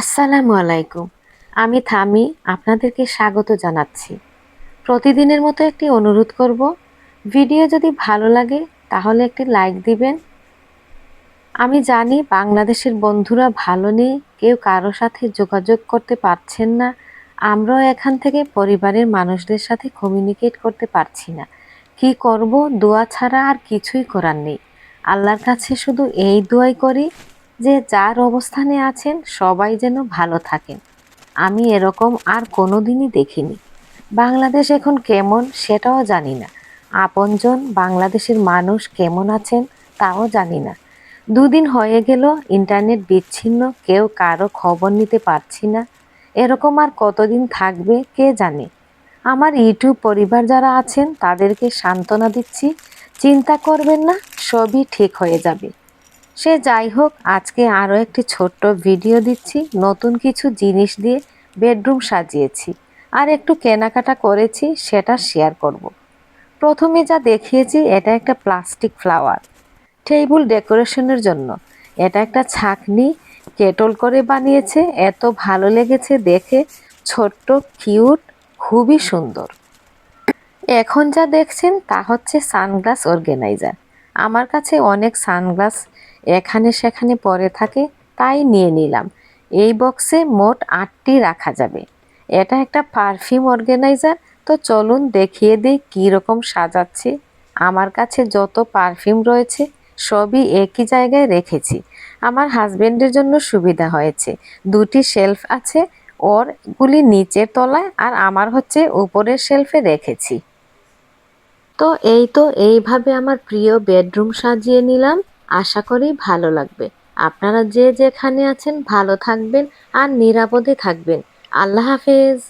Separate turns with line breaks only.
আসসালামু আলাইকুম। আমি থামি আপনাদেরকে স্বাগত জানাচ্ছি। প্রতিদিনের মতো একটি অনুরোধ করব, ভিডিও যদি ভালো লাগে তাহলে একটি লাইক দিবেন। আমি জানি বাংলাদেশের বন্ধুরা ভালো নেই, কেউ কারও সাথে যোগাযোগ করতে পারছেন না। আমরাও এখান থেকে পরিবারের মানুষদের সাথে কমিউনিকেট করতে পারছি না। কি করব? দোয়া ছাড়া আর কিছুই করার নেই। আল্লাহর কাছে শুধু এই দোয়াই করি। যে যার অবস্থানে আছেন সবাই যেন ভালো থাকেন। আমি এরকম আর কোনো দিনই দেখিনি। বাংলাদেশ এখন কেমন সেটাও জানি না। আপনজন বাংলাদেশের মানুষ কেমন আছেন তাও জানি না। দুদিন হয়ে গেল, ইন্টারনেট বিচ্ছিন্ন, কেউ কারও খবর নিতে পারছি না। এরকম আর কতদিন থাকবে কে জানে? আমার ইউটিউব পরিবার যারা আছেন তাদেরকে সান্ত্বনা দিচ্ছি, চিন্তা করবেন না, সবই ঠিক হয়ে যাবে। সে যাই হোক, আজকে আরও একটি ছোট্ট ভিডিও দিচ্ছি। নতুন কিছু জিনিস দিয়ে বেডরুম সাজিয়েছি আর একটু কেনাকাটা করেছি, সেটা শেয়ার করব। প্রথমে যা দেখিয়েছি, এটা একটা প্লাস্টিক ফ্লাওয়ার, টেবিল ডেকোরেশনের জন্য। এটা একটা ছাকনি কেটল করে বানিয়েছে, এত ভালো লেগেছে দেখে, ছোট্ট, কিউট, খুবই সুন্দর। এখন যা দেখছেন, তা হচ্ছে সানগ্লাস অর্গানাইজার। আমার কাছে অনেক সানগ্লাস এখানে সেখানে পরে থাকে, তাই নিয়ে নিলাম। এই বক্সে মোট আটটি রাখা যাবে। এটা একটা পারফিউম অর্গানাইজার, তো চলুন দেখিয়ে দিই কীরকম সাজাচ্ছে। আমার কাছে যত পারফিউম রয়েছে, সবই একই জায়গায় রেখেছি। আমার হাজবেন্ডের জন্য সুবিধা হয়েছে। দুটি শেলফ আছে ওর গুলি নিচের তলায় আর আমার হচ্ছে উপরের শেলফে রেখেছি। তো এই তো এইভাবে আমার প্রিয় বেডরুম সাজিয়ে নিলাম। আশা করি ভালো লাগবে। আপনারা যে যেখানে আছেন ভালো থাকবেন আর নিরাপদে থাকবেন। আল্লাহ হাফেজ।